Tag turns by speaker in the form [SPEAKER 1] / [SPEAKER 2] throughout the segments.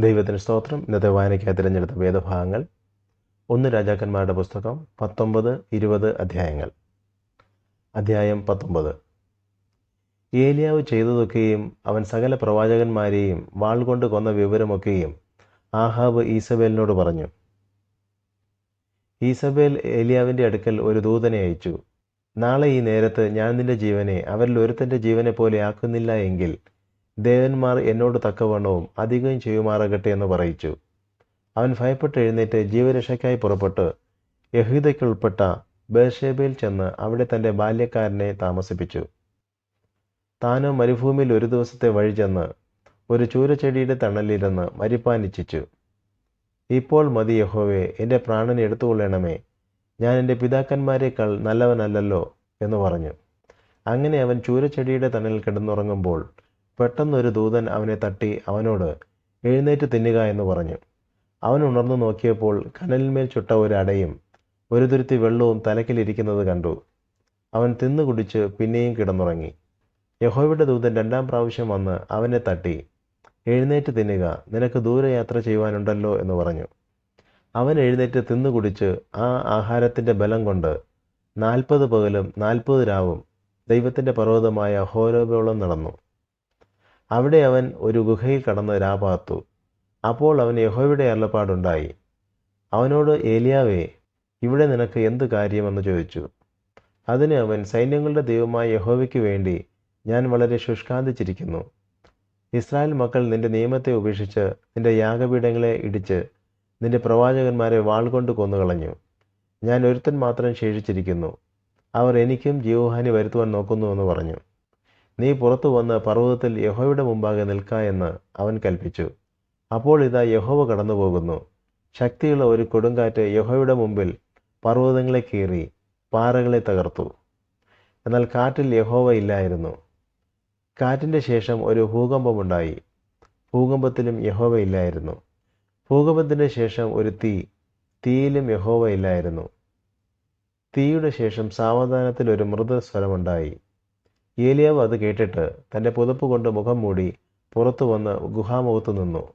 [SPEAKER 1] ദൈവത്തിന് സ്തോത്രം. ഇന്നത്തെ വായനയ്ക്കായി തിരഞ്ഞെടുത്ത വേദഭാഗങ്ങൾ. ഒന്ന് രാജാക്കന്മാരുടെ പുസ്തകം പത്തൊമ്പത് ഇരുപത് അധ്യായങ്ങൾ. അധ്യായം പത്തൊമ്പത്. ഏലിയാവ് ചെയ്തതൊക്കെയും അവൻ സകല പ്രവാചകന്മാരെയും വാൾ കൊണ്ട് കൊന്ന വിവരമൊക്കെയും ആഹാബ് ഈസബേലിനോട് പറഞ്ഞു. ഈസബേൽ ഏലിയാവിന്റെ അടുക്കൽ ഒരു ദൂതനെ അയച്ചു. നാളെ ഈ നേരത്ത് ഞാൻ നിന്റെ ജീവനെ അവരിൽ ഒരുത്തന്റെ ജീവനെ പോലെ ആക്കുന്നില്ല എങ്കിൽ ദേവന്മാർ എന്നോട് തക്കവണ്ണവും അധികം ചെയ്യുമാറാകട്ടെ എന്ന് പറയിച്ചു. അവൻ ഭയപ്പെട്ട് എഴുന്നേറ്റ് ജീവരക്ഷയ്ക്കായി പുറപ്പെട്ട് യഹൂദയ്ക്കുൾപ്പെട്ട ബേർഷേബയിൽ ചെന്ന് അവിടെ തന്റെ ബാല്യക്കാരനെ താമസിപ്പിച്ചു. താനും മരുഭൂമിയിൽ ഒരു ദിവസത്തെ വഴി ചെന്ന് ഒരു ചൂരച്ചെടിയുടെ തണലിരുന്ന് മരിപ്പാൻ ഇച്ഛിച്ചു ഇപ്പോൾ മതി യഹോവേ എന്റെ പ്രാണൻ എടുത്തുകൊള്ളണമേ. ഞാൻ എന്റെ പിതാക്കന്മാരെക്കാൾ നല്ലവനല്ലല്ലോ എന്ന് പറഞ്ഞു. അങ്ങനെ അവൻ ചൂരച്ചെടിയുടെ തണലിൽ കിടന്നുറങ്ങുമ്പോൾ പെട്ടെന്നൊരു ദൂതൻ അവനെ തട്ടി അവനോട് എഴുന്നേറ്റ് തിന്നുക എന്ന് പറഞ്ഞു. അവൻ ഉണർന്നു നോക്കിയപ്പോൾ കനലിന്മേൽ ചുട്ട ഒരു അടയും ഒരു തുരുത്തി വെള്ളവും തലക്കിലിരിക്കുന്നത് കണ്ടു. അവൻ തിന്നു കുടിച്ച് പിന്നെയും കിടന്നുറങ്ങി. യഹോവയുടെ ദൂതൻ രണ്ടാം പ്രാവശ്യം വന്ന് അവനെ തട്ടി എഴുന്നേറ്റ് തിന്നുക നിനക്ക് ദൂരയാത്ര ചെയ്യുവാനുണ്ടല്ലോ എന്ന് പറഞ്ഞു. അവൻ എഴുന്നേറ്റ് തിന്നു കുടിച്ച് ആ ആഹാരത്തിന്റെ ബലം കൊണ്ട് നാൽപ്പത് പകലും നാൽപ്പത് രാവും ദൈവത്തിന്റെ പർവതമായ ഹോരോബോളം നടന്നു. അവിടെ അവൻ ഒരു ഗുഹയിൽ കടന്ന് രാപാത്തു അപ്പോൾ അവൻ യഹോയുടെ അരുളപ്പാടുണ്ടായി. അവനോട് ഏലിയാവേ ഇവിടെ നിനക്ക് എന്ത് കാര്യമെന്ന് ചോദിച്ചു. അതിന് അവൻ സൈന്യങ്ങളുടെ ദൈവമായ യഹോവയ്ക്ക് വേണ്ടി ഞാൻ വളരെ ശുഷ്കാന്തിച്ചിരിക്കുന്നു. ഇസ്രായേൽ മക്കൾ നിന്റെ നിയമത്തെ ഉപേക്ഷിച്ച് നിന്റെ യാഗപീഠങ്ങളെ ഇടിച്ച് നിന്റെ പ്രവാചകന്മാരെ വാൾ കൊണ്ട് കൊന്നുകളഞ്ഞു. ഞാൻ ഒരുത്തൻ മാത്രം ശേഷിച്ചിരിക്കുന്നു. അവർ എനിക്കും ജീവഹാനി വരുത്തുവാൻ നോക്കുന്നുവെന്ന് പറഞ്ഞു. നീ പുറത്തു വന്ന് പർവതത്തിൽ യഹോവയുടെ മുമ്പാകെ നിൽക്ക എന്ന് അവൻ കൽപ്പിച്ചു. അപ്പോൾ ഇതാ യഹോവ കടന്നുപോകുന്നു. ശക്തിയുള്ള ഒരു കൊടുങ്കാറ്റ് യഹോയുടെ മുമ്പിൽ പർവതങ്ങളെ കീറി പാറകളെ തകർത്തു. എന്നാൽ കാറ്റിൽ യഹോവ ഇല്ലായിരുന്നു. കാറ്റിന്റെ ശേഷം ഒരു ഭൂകമ്പമുണ്ടായി. ഭൂകമ്പത്തിലും യഹോവ ഇല്ലായിരുന്നു. ഭൂകമ്പത്തിന്റെ ശേഷം ഒരു തീ. തീയിലും യഹോവ ഇല്ലായിരുന്നു. തീയുടെ ശേഷം സാവധാനത്തിൽ ഒരു മൃദുസ്വരമുണ്ടായി ഏലിയാവ് അത് കേട്ടിട്ട് തന്റെ പുതപ്പ് കൊണ്ട് മുഖം മൂടി പുറത്തു വന്ന് ഗുഹാമുഖത്ത് നിന്നു.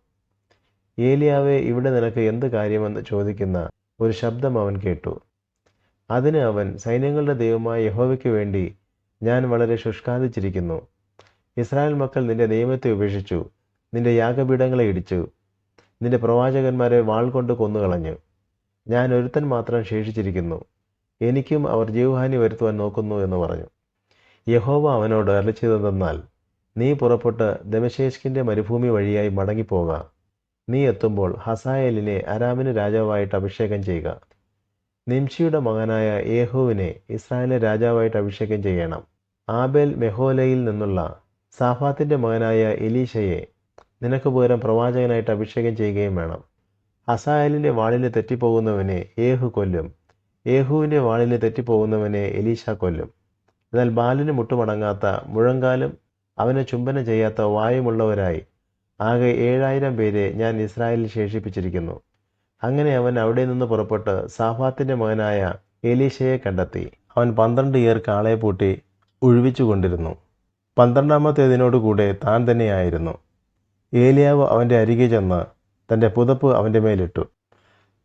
[SPEAKER 1] ഏലിയാവെ ഇവിടെ നിനക്ക് എന്ത് കാര്യമെന്ന് ചോദിക്കുന്ന ഒരു ശബ്ദം അവൻ കേട്ടു. അതിന് അവൻ സൈന്യങ്ങളുടെ ദൈവമായ യഹോവയ്ക്ക് വേണ്ടി ഞാൻ വളരെ ശുഷ്കാന്തിച്ചിരിക്കുന്നു ഇസ്രായേൽ മക്കൾ നിന്റെ നിയമത്തെ ഉപേക്ഷിച്ചു നിന്റെ യാഗപീഠങ്ങളെ ഇടിച്ചു നിന്റെ പ്രവാചകന്മാരെ വാൾ കൊണ്ട് കൊന്നുകളഞ്ഞു. ഞാൻ ഒരുത്തൻ മാത്രം ശേഷിച്ചിരിക്കുന്നു. എനിക്കും അവർ ജീവഹാനി വരുത്തുവാൻ നോക്കുന്നു എന്ന് പറഞ്ഞു. യഹോവ അവനോട് അരളിച്ചതെന്നാൽ നീ പുറപ്പെട്ട് ദമശേഷ്കിന്റെ മരുഭൂമി വഴിയായി മടങ്ങിപ്പോക. നീ എത്തുമ്പോൾ ഹസായേലിനെ അരാമിന് രാജാവായിട്ട് അഭിഷേകം ചെയ്യുക. നിംഷിയുടെ മകനായ യേഹുവിനെ ഇസ്രായേലിലെ രാജാവായിട്ട് അഭിഷേകം ചെയ്യണം. ആബേൽ മെഹോലയിൽ നിന്നുള്ള സാഫാത്തിന്റെ മകനായ എലീഷയെ നിനക്ക് പകരം പ്രവാചകനായിട്ട് അഭിഷേകം ചെയ്യുകയും വേണം. ഹസായലിന്റെ വാളിന് തെറ്റിപ്പോകുന്നവനെ ഏഹു കൊല്ലും. ഏഹുവിന്റെ വാളിന് തെറ്റിപ്പോകുന്നവനെ എലീഷ കൊല്ലും. എന്നാൽ ബാലിന് മുട്ടുമടങ്ങാത്ത മുഴങ്കാലും അവനെ ചുംബനം ചെയ്യാത്ത വായുമുള്ളവരായി ആകെ ഏഴായിരം പേരെ ഞാൻ ഇസ്രായേലിൽ ശേഷിപ്പിച്ചിരിക്കുന്നു. അങ്ങനെ അവൻ അവിടെ നിന്ന് പുറപ്പെട്ട് സാഫാത്തിന്റെ മകനായ എലീശയെ കണ്ടെത്തി. അവൻ പന്ത്രണ്ട് ഇയർ കാളയെ പൂട്ടി ഒഴിവിച്ചു കൊണ്ടിരുന്നു. പന്ത്രണ്ടാമത്തേതിനോടുകൂടെ താൻ തന്നെയായിരുന്നു ഏലിയാവ് അവന്റെ അരികെ ചെന്ന് തന്റെ പുതപ്പ് അവന്റെ മേലിട്ടു.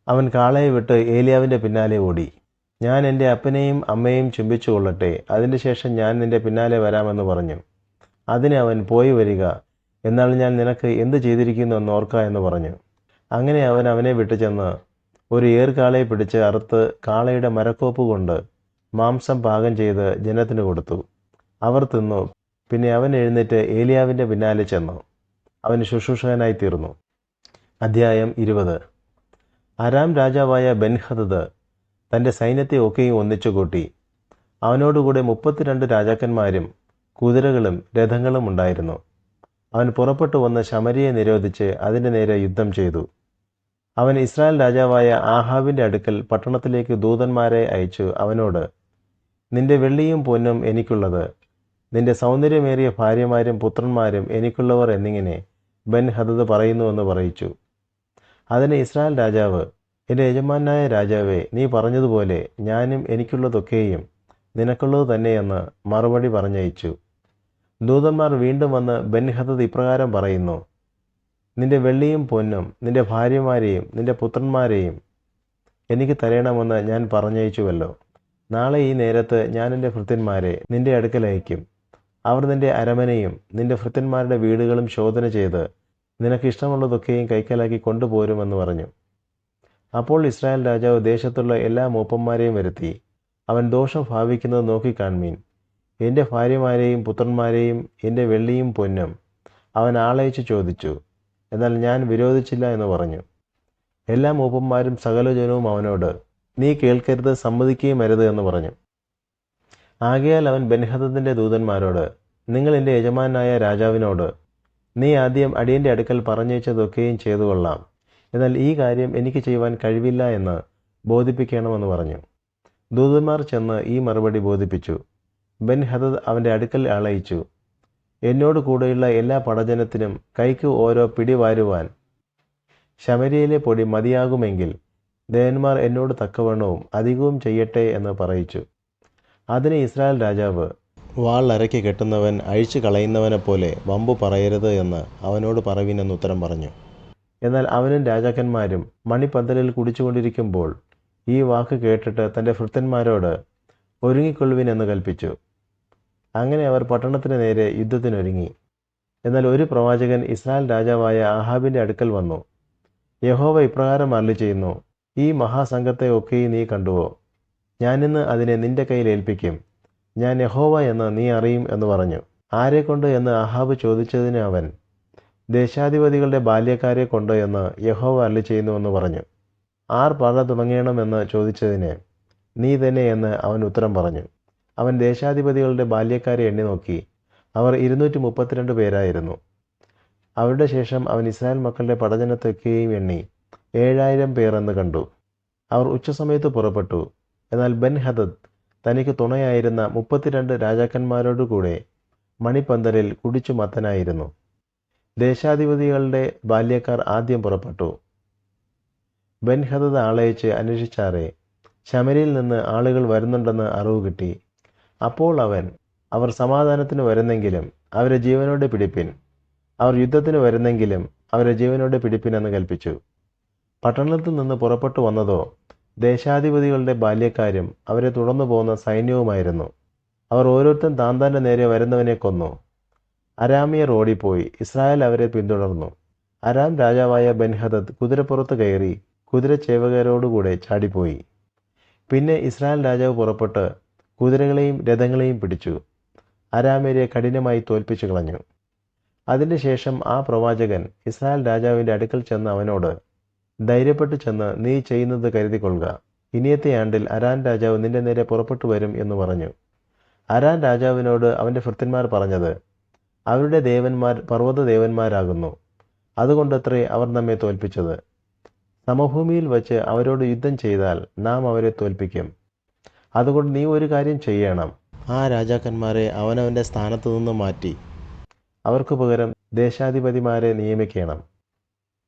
[SPEAKER 1] അവൻ കാളയെ വിട്ട് ഏലിയാവിന്റെ പിന്നാലെ ഓടി. ഞാൻ എന്റെ അപ്പനെയും അമ്മയും ചുംബിച്ചു കൊള്ളട്ടെ അതിന്റെ ശേഷം ഞാൻ നിന്റെ പിന്നാലെ വരാമെന്ന് പറഞ്ഞു. അതിന് അവൻ പോയി വരിക. എന്നാൽ ഞാൻ നിനക്ക് എന്ത് ചെയ്തിരിക്കുന്നു എന്ന് ഓർക്ക എന്ന് പറഞ്ഞു. അങ്ങനെ അവൻ അവനെ വിട്ടു ചെന്ന് ഒരു ഏർക്കാളയെ പിടിച്ച് അറുത്ത് കാളയുടെ മരക്കോപ്പ് കൊണ്ട് മാംസം പാകം ചെയ്ത് ജനത്തിന് കൊടുത്തു. അവർ തിന്നു. പിന്നെ അവൻ എഴുന്നേറ്റ് ഏലിയാവിന്റെ പിന്നാലെ ചെന്നു. അവൻ ശുശ്രൂഷകനായി തീർന്നു. അധ്യായം ഇരുപത്. അരാം രാജാവായ ബെൻഹദദ് തന്റെ സൈന്യത്തെ ഒക്കെയും ഒന്നിച്ചു കൂട്ടി. അവനോടുകൂടെ മുപ്പത്തിരണ്ട് രാജാക്കന്മാരും കുതിരകളും രഥങ്ങളും ഉണ്ടായിരുന്നു. അവൻ പുറപ്പെട്ടു വന്ന് ശമരിയെ നിരോധിച്ച് അതിന്റെ നേരെ യുദ്ധം ചെയ്തു. അവൻ ഇസ്രായേൽ രാജാവായ ആഹാവിന്റെ അടുക്കൽ പട്ടണത്തിലേക്ക് ദൂതന്മാരെ അയച്ചു അവനോട് നിന്റെ വെള്ളിയും പൊന്നും എനിക്കുള്ളത്. നിന്റെ സൗന്ദര്യമേറിയ ഭാര്യമാരും പുത്രന്മാരും എനിക്കുള്ളവർ എന്നിങ്ങനെ ബെൻ ഹദദ് പറയുന്നുവെന്ന് പറയിച്ചു. അതിന് ഇസ്രായേൽ രാജാവ് എന്റെ യജമാനായ രാജാവേ നീ പറഞ്ഞതുപോലെ ഞാനും എനിക്കുള്ളതൊക്കെയും നിനക്കുള്ളത് തന്നെയെന്ന് മറുപടി പറഞ്ഞയച്ചു. ദൂതന്മാർ വീണ്ടും വന്ന് ബെൻഹദത് ഇപ്രകാരം പറയുന്നു നിന്റെ വെള്ളിയും പൊന്നും നിന്റെ ഭാര്യമാരെയും നിന്റെ പുത്രന്മാരെയും എനിക്ക് തരയണമെന്ന് ഞാൻ പറഞ്ഞയച്ചുവല്ലോ. നാളെ ഈ നേരത്ത് ഞാൻ എന്റെ ഭൃത്യന്മാരെ നിന്റെ അടുക്കൽ അയക്കും അവർ നിന്റെ അരമനയും നിന്റെ ഭൃത്യന്മാരുടെ വീടുകളും ശോധന ചെയ്ത് നിനക്ക് ഇഷ്ടമുള്ളതൊക്കെയും കൈക്കലാക്കി കൊണ്ടുപോരുമെന്ന് പറഞ്ഞു. അപ്പോൾ ഇസ്രായേൽ രാജാവ് ദേശത്തുള്ള എല്ലാ മൂപ്പന്മാരെയും വരുത്തി. അവൻ ദോഷം ഭാവിക്കുന്നത് നോക്കിക്കാൺമീൻ. എന്റെ ഭാര്യമാരെയും പുത്രന്മാരെയും എന്റെ വെള്ളിയും പൊന്നും അവൻ ആളയച്ച് ചോദിച്ചു. എന്നാൽ ഞാൻ വിരോധിച്ചില്ല എന്ന് പറഞ്ഞു. എല്ലാ മൂപ്പന്മാരും സകല ജനവും അവനോട് നീ കേൾക്കരുത് സമ്മതിക്കുകയും അരുത് എന്ന് പറഞ്ഞു. ആകയാൽ അവൻ ബെൻഹദത്തിന്റെ ദൂതന്മാരോട് നിങ്ങൾ എന്റെ യജമാനായ രാജാവിനോട് നീ ആദ്യം അടിയന്റെ അടുക്കൽ പറഞ്ഞയച്ചതൊക്കെയും ചെയ്തു കൊള്ളാം എന്നാൽ ഈ കാര്യം എനിക്ക് ചെയ്യുവാൻ കഴിവില്ല എന്ന് ബോധിപ്പിക്കണമെന്ന് പറഞ്ഞു. ദൂതന്മാർ ചെന്ന് ഈ മറുപടി ബോധിപ്പിച്ചു. ബെൻ ഹദദ് അവന്റെ അടുക്കൽ ആളയിച്ചു. എന്നോട് കൂടെയുള്ള എല്ലാ പടജനത്തിനും കൈക്ക് ഓരോ പിടി വാരുവാൻ ശമരിയിലെ പൊടി മതിയാകുമെങ്കിൽ ദേവന്മാർ എന്നോട് തക്കവണ്ണവും അധികവും ചെയ്യട്ടെ എന്ന് പറയിച്ചു. അതിന് ഇസ്രായേൽ രാജാവ് വാൾ അരയ്ക്ക് കെട്ടുന്നവൻ അഴിച്ചു കളയുന്നവനെപ്പോലെ വമ്പു പറയരുത് എന്ന് അവനോട് പറവിനെന്ന് ഉത്തരം പറഞ്ഞു. എന്നാൽ അവനും രാജാക്കന്മാരും മണിപ്പന്തലിൽ കുടിച്ചുകൊണ്ടിരിക്കുമ്പോൾ ഈ വാക്ക് കേട്ടിട്ട് തന്റെ ഭൃത്യന്മാരോട് ഒരുങ്ങിക്കൊള്ളുവിൻ എന്ന് കൽപ്പിച്ചു. അങ്ങനെ അവർ പട്ടണത്തിന് നേരെ യുദ്ധത്തിനൊരുങ്ങി. എന്നാൽ ഒരു പ്രവാചകൻ ഇസ്രായേൽ രാജാവായ അഹാബിന്റെ അടുക്കൽ വന്നു. യഹോവ ഇപ്രകാരം അരളി ചെയ്യുന്നു ഈ മഹാസംഘത്തെ ഒക്കെ നീ കണ്ടുവോ? ഞാനിന്ന് അതിനെ നിന്റെ കയ്യിൽ ഏൽപ്പിക്കും. ഞാൻ യഹോവ എന്ന് നീ അറിയും എന്ന് പറഞ്ഞു. ആരെക്കൊണ്ട്? എന്ന് അഹാബ് ചോദിച്ചതിന് അവൻ ദേശാധിപതികളുടെ ബാല്യക്കാരെ കൊണ്ട് എന്ന് യഹോവ അരളി ചെയ്യുന്നുവെന്ന് പറഞ്ഞു. ആർ പാത തുടങ്ങണമെന്ന് ചോദിച്ചതിന് നീ തന്നെ എന്ന് അവൻ ഉത്തരം പറഞ്ഞു. അവൻ ദേശാധിപതികളുടെ ബാല്യക്കാരെ എണ്ണി നോക്കി. അവർ ഇരുന്നൂറ്റി മുപ്പത്തിരണ്ട് പേരായിരുന്നു. അവരുടെ ശേഷം അവൻ ഇസ്രായേൽ മക്കളുടെ പടജനത്തൊക്കെയും എണ്ണി ഏഴായിരം പേർ എന്ന് കണ്ടു. അവർ ഉച്ചസമയത്ത് പുറപ്പെട്ടു. എന്നാൽ ബെൻ ഹദദ് തനിക്ക് തുണയായിരുന്ന മുപ്പത്തിരണ്ട് രാജാക്കന്മാരോടുകൂടെ മണിപ്പന്തലിൽ കുടിച്ചു മത്തനായിരുന്നു ദേശാധിപതികളുടെ ബാല്യക്കാർ ആദ്യം പുറപ്പെട്ടു. ബെൻഹദദ് ആളയച്ച് അന്വേഷിച്ചാറേ ശമരിയിൽ നിന്ന് ആളുകൾ വരുന്നുണ്ടെന്ന് അറിവ് കിട്ടി. അപ്പോൾ അവൻ അവർ സമാധാനത്തിന് വരുന്നെങ്കിലും അവരെ ജീവനോടെ പിടിപ്പിൻ. അവർ യുദ്ധത്തിന് വരുന്നെങ്കിലും അവരെ ജീവനോടെ പിടിപ്പിൻ എന്ന് കൽപ്പിച്ചു. പട്ടണത്തിൽ നിന്ന് പുറപ്പെട്ടു വന്നതോ ദേശാധിപതികളുടെ ബാല്യക്കാരും അവരെ തുടർന്നു പോകുന്ന സൈന്യവുമായിരുന്നു. അവർ ഓരോരുത്തരും താന്താന്റെ നേരെ വരുന്നവനെ കൊന്നു. അരാമിയർ ഓടിപ്പോയി ഇസ്രായേൽ അവരെ പിന്തുടർന്നു. അരാം രാജാവായ ബെൻഹദദ് കുതിരപ്പുറത്ത് കയറി കുതിരച്ചേവകരോടുകൂടെ ചാടിപ്പോയി. പിന്നെ ഇസ്രായേൽ രാജാവ് പുറപ്പെട്ട് കുതിരകളെയും രഥങ്ങളെയും പിടിച്ചു. അരാമേരെ കഠിനമായി തോൽപ്പിച്ചു കളഞ്ഞു. അതിന്റെ ശേഷം ആ പ്രവാചകൻ ഇസ്രായേൽ രാജാവിന്റെ അടുക്കൽ ചെന്ന് അവനോട് ധൈര്യപ്പെട്ട് ചെന്ന് നീ ചെയ്യുന്നത് കരുതിക്കൊള്ളുക. ഇനിയത്തെ ആണ്ടിൽ അരാൻ രാജാവ് നിന്റെ നേരെ പുറപ്പെട്ടു വരും എന്ന് പറഞ്ഞു. അരാൻ രാജാവിനോട് അവന്റെ ഭൃത്യന്മാർ പറഞ്ഞത് അവരുടെ ദേവന്മാർ പർവത ദേവന്മാരാകുന്നു അതുകൊണ്ടത്രേ അവർ നമ്മെ തോൽപ്പിച്ചത്. സമഭൂമിയിൽ വച്ച് അവരോട് യുദ്ധം ചെയ്താൽ നാം അവരെ തോൽപ്പിക്കും. അതുകൊണ്ട് നീ ഒരു കാര്യം ചെയ്യണം. ആ രാജാക്കന്മാരെ അവനവന്റെ സ്ഥാനത്തു നിന്ന് മാറ്റി. അവർക്ക് പകരം ദേശാധിപതിമാരെ നിയമിക്കണം.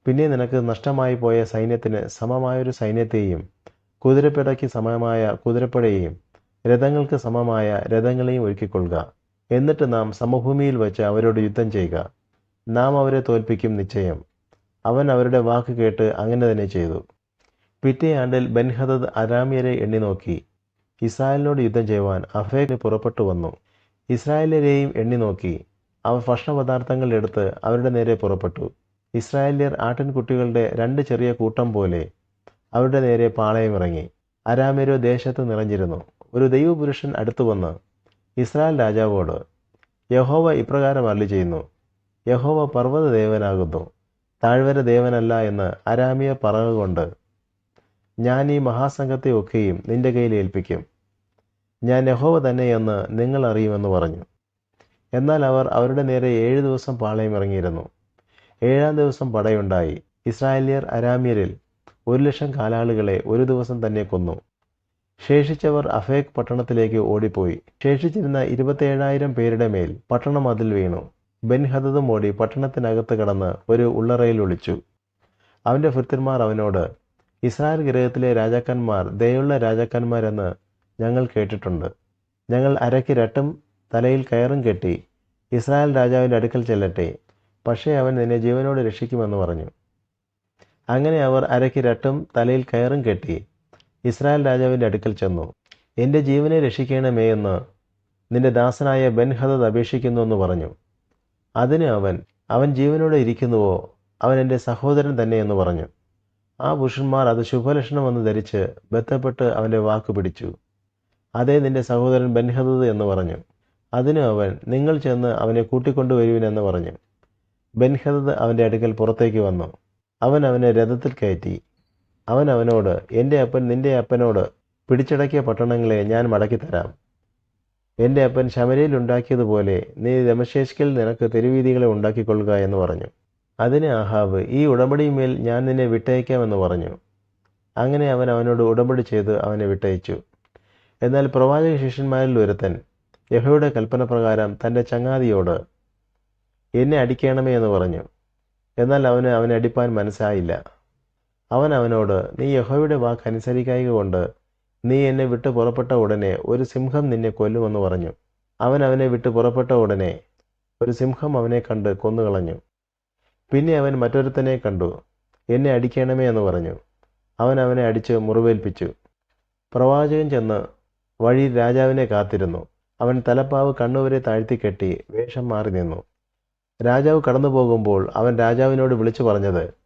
[SPEAKER 1] പിന്നെ നിനക്ക് നഷ്ടമായി പോയ സൈന്യത്തിന് സമമായൊരു സൈന്യത്തെയും കുതിരപ്പടയ്ക്ക് സമമായ കുതിരപ്പടയെയും രഥങ്ങൾക്ക് സമമായ രഥങ്ങളെയും ഒരുക്കിക്കൊള്ളുക. എന്നിട്ട് നാം സമഭൂമിയിൽ വെച്ച് അവരോട് യുദ്ധം ചെയ്യുക. നാം അവരെ തോൽപ്പിക്കും നിശ്ചയം. അവൻ അവരുടെ വാക്ക് കേട്ട് അങ്ങനെ തന്നെ ചെയ്തു. പിറ്റേ ആണ്ടിൽ ബൻഹദദ് അരാമിയരെ എണ്ണി നോക്കി. ഇസ്രായേലിനോട് യുദ്ധം ചെയ്യുവാൻ അഫേഖ് പുറപ്പെട്ടു വന്നു. ഇസ്രായേലരെയും എണ്ണി നോക്കി. അവർ ഭക്ഷണപദാർത്ഥങ്ങൾ എടുത്ത് അവരുടെ നേരെ പുറപ്പെട്ടു. ഇസ്രായേലിയർ ആട്ടിൻകുട്ടികളുടെ രണ്ട് ചെറിയ കൂട്ടം പോലെ അവരുടെ നേരെ പാളയമിറങ്ങി. അരാമിയരോ ദേശത്ത് നിറഞ്ഞിരുന്നു. ഒരു ദൈവപുരുഷൻ അടുത്തു വന്ന് ഇസ്രായേൽ രാജാവോട് യഹോവ ഇപ്രകാരം അരളി ചെയ്യുന്നു യഹോവ പർവത ദേവനാകുന്നു താഴ്വര ദേവനല്ല എന്ന് അരാമിയ പറഞ്ഞുകൊണ്ട് ഞാൻ ഈ മഹാസംഘത്തെ ഒക്കെയും നിന്റെ കയ്യിൽ ഏൽപ്പിക്കും. ഞാൻ യഹോവ തന്നെയെന്ന് നിങ്ങൾ അറിയുമെന്ന് പറഞ്ഞു. എന്നാൽ അവർ അവരുടെ നേരെ ഏഴ് ദിവസം പാളയം ഇറങ്ങിയിരുന്നു. ഏഴാം ദിവസം പടയുണ്ടായി. ഇസ്രായേലിയർ അരാമ്യരിൽ ഒരു ലക്ഷം കാലാളുകളെ ഒരു ദിവസം തന്നെ കൊന്നു. ശേഷിച്ചവർ അഫേക് പട്ടണത്തിലേക്ക് ഓടിപ്പോയി. ശേഷിച്ചിരുന്ന ഇരുപത്തേഴായിരം പേരുടെ മേൽ പട്ടണം അതിൽ വീണു. ബെൻഹദതും ഓടി പട്ടണത്തിനകത്ത് കടന്ന് ഒരു ഉള്ളറയിൽ ഒളിച്ചു. അവന്റെ ഭൃത്യന്മാർ അവനോട് ഇസ്രായേൽ ഗ്രഹത്തിലെ രാജാക്കന്മാർ ദയുള്ള രാജാക്കന്മാരെന്ന് ഞങ്ങൾ കേട്ടിട്ടുണ്ട്. ഞങ്ങൾ അരയ്ക്ക് രട്ടും തലയിൽ കയറും കെട്ടി ഇസ്രായേൽ രാജാവിന്റെ അടുക്കൽ ചെല്ലട്ടെ. പക്ഷേ അവൻ നിന്നെ ജീവനോട് രക്ഷിക്കുമെന്ന് പറഞ്ഞു. അങ്ങനെ അവർ അരയ്ക്ക് രട്ടും തലയിൽ കയറും കെട്ടി ഇസ്രായേൽ രാജാവിന്റെ അടുക്കൽ ചെന്നു. എന്റെ ജീവനെ രക്ഷിക്കണമേ എന്ന് നിന്റെ ദാസനായ ബെൻഹദദ് അപേക്ഷിക്കുന്നു എന്ന് പറഞ്ഞു. അതിന് അവൻ അവൻ ജീവനോടെ ഇരിക്കുന്നുവോ? അവൻ എന്റെ സഹോദരൻ തന്നെ എന്ന് പറഞ്ഞു. ആ പുരുഷന്മാർ അത് ശുഭലക്ഷണമെന്ന് ധരിച്ച് ബന്ധപ്പെട്ട് അവന്റെ വാക്ക് പിടിച്ചു. അതേ നിന്റെ സഹോദരൻ ബെൻഹദദ് എന്ന് പറഞ്ഞു. അതിന് അവൻ നിങ്ങൾ ചെന്ന് അവനെ കൂട്ടിക്കൊണ്ടുവരുവിനെന്ന് പറഞ്ഞു. ബെൻഹദദ് അവന്റെ അടുക്കൽ പുറത്തേക്ക് വന്നു. അവൻ അവനെ രഥത്തിൽ കയറ്റി. അവൻ അവനോട് എന്റെ അപ്പൻ നിന്റെ അപ്പനോട് പിടിച്ചടക്കിയ പട്ടണങ്ങളെ ഞാൻ മടക്കിത്തരാം എന്റെ അപ്പൻ ശമരയിൽ ഉണ്ടാക്കിയതുപോലെ നീ ദമശേഷ്കിൽ നിനക്ക് തെരുവീതികളെ ഉണ്ടാക്കിക്കൊള്ളുക എന്ന് പറഞ്ഞു. അതിന് ആഹാബ് ഈ ഉടമ്പടിയുമേൽ ഞാൻ നിന്നെ വിട്ടയക്കാമെന്ന് പറഞ്ഞു. അങ്ങനെ അവൻ അവനോട് ഉടമ്പടി ചെയ്ത് അവനെ വിട്ടയച്ചു. എന്നാൽ പ്രവാചക ശിഷ്യന്മാരിൽ ഒരുത്തൻ യഹോയുടെ കൽപ്പന പ്രകാരം തന്റെ ചങ്ങാതിയോട് എന്നെ അടിക്കണമേ എന്ന് പറഞ്ഞു. എന്നാൽ അവന് അവനെ അടിപ്പാൻ മനസ്സായില്ല. അവൻ അവനോട് നീ യഹോയുടെ വാക്ക് അനുസരിക്കായക കൊണ്ട് നീ എന്നെ വിട്ട് പുറപ്പെട്ട ഉടനെ ഒരു സിംഹം നിന്നെ കൊല്ലുമെന്ന് പറഞ്ഞു. അവൻ അവനെ വിട്ട് പുറപ്പെട്ട ഉടനെ ഒരു സിംഹം അവനെ കണ്ട് കൊന്നുകളഞ്ഞു. പിന്നെ അവൻ മറ്റൊരുത്തനെ കണ്ടു. എന്നെ അടിക്കണമേ എന്ന് പറഞ്ഞു. അവൻ അവനെ അടിച്ച് മുറിവേൽപ്പിച്ചു. പ്രവാചകൻ ചെന്ന് വഴി രാജാവിനെ കാത്തിരുന്നു. അവൻ തലപ്പാവ് കണ്ണുവരെ താഴ്ത്തി കെട്ടി വേഷം മാറി നിന്നു. രാജാവ് കടന്നു പോകുമ്പോൾ അവൻ രാജാവിനോട് വിളിച്ചു പറഞ്ഞത്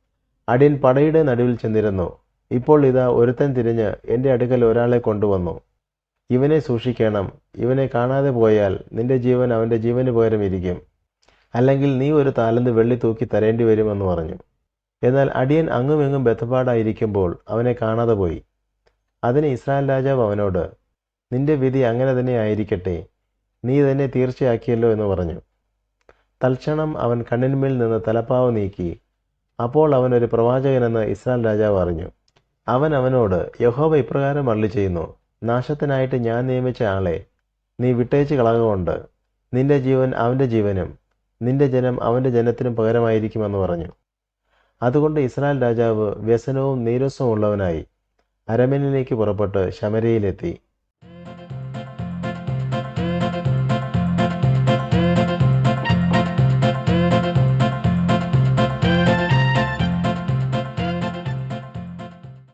[SPEAKER 1] അടിയൻ പടയുടെ നടുവിൽ ചെന്നിരുന്നു. ഇപ്പോൾ ഇതാ ഒരുത്തൻ തിരിഞ്ഞ് എന്റെ അടുക്കൽ ഒരാളെ കൊണ്ടുവന്നു. ഇവനെ സൂക്ഷിക്കണം. ഇവനെ കാണാതെ പോയാൽ നിന്റെ ജീവൻ അവന്റെ ജീവന് പകരം ഇരിക്കും. അല്ലെങ്കിൽ നീ ഒരു താലന്ത് വെള്ളി തൂക്കി തരേണ്ടി വരുമെന്ന് പറഞ്ഞു. എന്നാൽ അടിയൻ അങ്ങുമെങ്ങും ബന്ധപ്പാടായിരിക്കുമ്പോൾ അവനെ കാണാതെ പോയി. അതിന് ഇസ്രായേൽ രാജാവ് അവനോട് നിന്റെ വിധി അങ്ങനെ തന്നെ ആയിരിക്കട്ടെ. നീ തന്നെ തീർച്ചയാക്കിയല്ലോ എന്ന് പറഞ്ഞു. തൽക്ഷണം അവൻ കണ്ണിന്മേൽ നിന്ന് തലപ്പാവ് നീക്കി അപ്പോൾ അവൻ ഒരു പ്രവാചകനെന്ന് ഇസ്രായേൽ രാജാവ് അറിഞ്ഞു. അവൻ അവനോട് യഹോവ ഇപ്രകാരം അള്ളി ചെയ്യുന്നു നാശത്തിനായിട്ട് ഞാൻ നിയമിച്ച ആളെ നീ വിട്ടയച്ച് കളകൊണ്ട് നിന്റെ ജീവൻ അവന്റെ ജീവനും നിന്റെ ജനം അവന്റെ ജനത്തിനും പകരമായിരിക്കുമെന്ന് പറഞ്ഞു. അതുകൊണ്ട് ഇസ്രായേൽ രാജാവ് വ്യസനവും നീരസവും ഉള്ളവനായി അരമനിലേക്ക് പുറപ്പെട്ട് ശമരയിലെത്തി